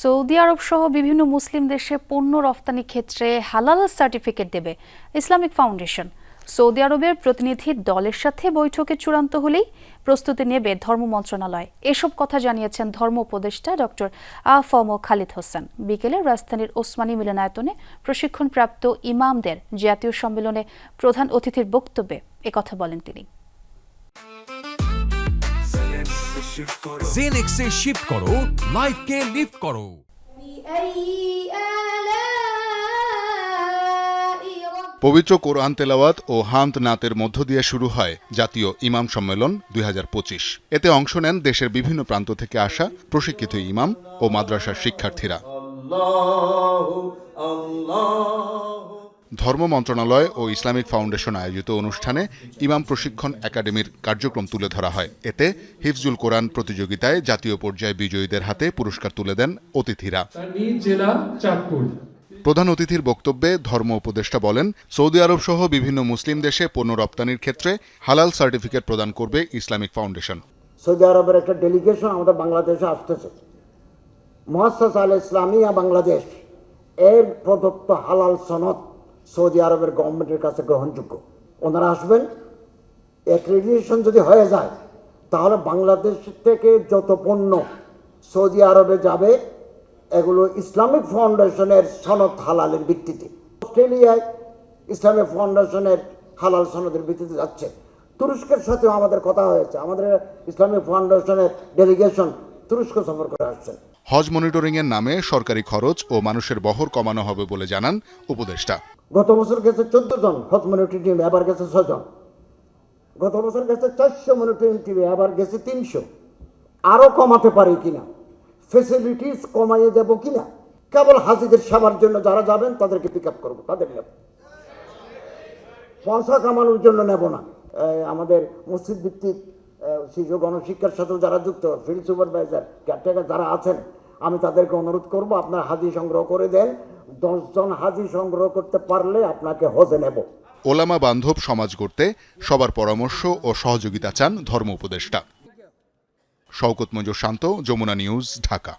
Saudi আরব সহ বিভিন্ন মুসলিম দেশে পণ্য রফতানি ক্ষেত্রে হালাল সার্টিফিকেট দেবে ইসলামিক ফাউন্ডেশন। সৌদি আরবের প্রতিনিধি দলের সাথে বৈঠকে চূড়ান্ত হলেই প্রস্তুতি নেবে ধর্ম মন্ত্রণালয়। এসব কথা জানিয়েছেন ধর্ম উপদেষ্টা ডক্টর আফম খালিদ হোসেন। বিকেলে রাজধানীর ওসমানী মিলনায়তনে প্রশিক্ষণপ্রাপ্ত ইমামদের জাতীয় সম্মেলনে প্রধান অতিথির বক্তব্যে একথা বলেন তিনি। শিফট করো। লিফট করো পবিত্র কোরআন তেলাওয়াত ও হান্ত নাতের মধ্য দিয়ে শুরু হয় জাতীয় ইমাম সম্মেলন দুই হাজার পঁচিশ। এতে অংশ নেন দেশের বিভিন্ন প্রান্ত থেকে আসা প্রশিক্ষিত ইমাম ও মাদ্রাসার শিক্ষার্থীরা। ধর্ম মন্ত্রণালয় ও ইসলামিক ফাউন্ডেশন আয়োজিত অনুষ্ঠানে ইমাম প্রশিক্ষণ একাডেমির কার্যক্রম তুলে ধরা হয়। এতে হিফজুল কোরআন প্রতিযোগিতায় জাতীয় পর্যায়ে বিজয়ীদের হাতে পুরস্কার তুলে দেন অতিথিরা। প্রধান অতিথির বক্তব্যে ধর্ম উপদেষ্টা বলেন সৌদি আরব সহ বিভিন্ন মুসলিম দেশে পণ্য রপ্তানির ক্ষেত্রে হালাল সার্টিফিকেট প্রদান করবে ইসলামিক ফাউন্ডেশন। সৌদি আরবের একটা ডেলিগেশন আমাদের বাংলাদেশে আসতেছে। মহাসাস আল ইসলামিয়া বাংলাদেশ এর প্রদত্ত হালাল সনদ সৌদি আরবের গভর্নমেন্টের কাছে গ্রহণযোগ্য। ওনারা আসবেন অ্যাক্রেডিটেশন যদি হয়ে যায়, তাহলে বাংলাদেশ থেকে যত পণ্য সৌদি আরবে যাবে, এগুলো ইসলামিক ফাউন্ডেশনের সনদ হালালের ভিত্তিতে। অস্ট্রেলিয়ায় ইসলামিক ফাউন্ডেশনের হালাল সনদের ভিত্তিতে যাচ্ছে। তুরস্কের সাথেও আমাদের কথা হয়েছে। আমাদের ইসলামিক ফাউন্ডেশনের ডেলিগেশন তুরস্ক সফর করে আসছেন। হজ মনিটরিংয়ের নামে সরকারি খরচ ও মানুষের বহর কমানো হবে বলে জানান উপদেষ্টা। গত বছর গেছে চোদ্দ জন হজ মনিটরিং টিম এবার গেছে ছজন গত বছর গেছে চারশো মনিটরিং টিম এবার গেছে তিনশো। আরও কমাতে পারি কিনা? ফেসিলিটিস কমাইয়ে দেবো কিনা? কেবল হাজিদের সেবার জন্য যারা যাবেন, তাদেরকে পিক আপ করব, তাদের নেব। পয়সা কামানোর জন্য নেব না। আমাদের মসজিদ ভিত্তিক শিশু গণশিক্ষার সাথে যারা যুক্ত ফিল্ড সুপারভাইজার কেয়ারটেকার যারা আছেন, আমি তাদেরকে অনুরোধ করব, আপনার হাজি সংগ্রহ করে দেন। দশজন হাজি সংগ্রহ করতে পারলে আপনাকে হজে নেব। ওলামা বান্ধব সমাজ গড়তে সবার পরামর্শ ও সহযোগিতা চান ধর্ম উপদেষ্টা। শওকত মঞ্জুর শান্ত, যমুনা নিউজ, ঢাকা।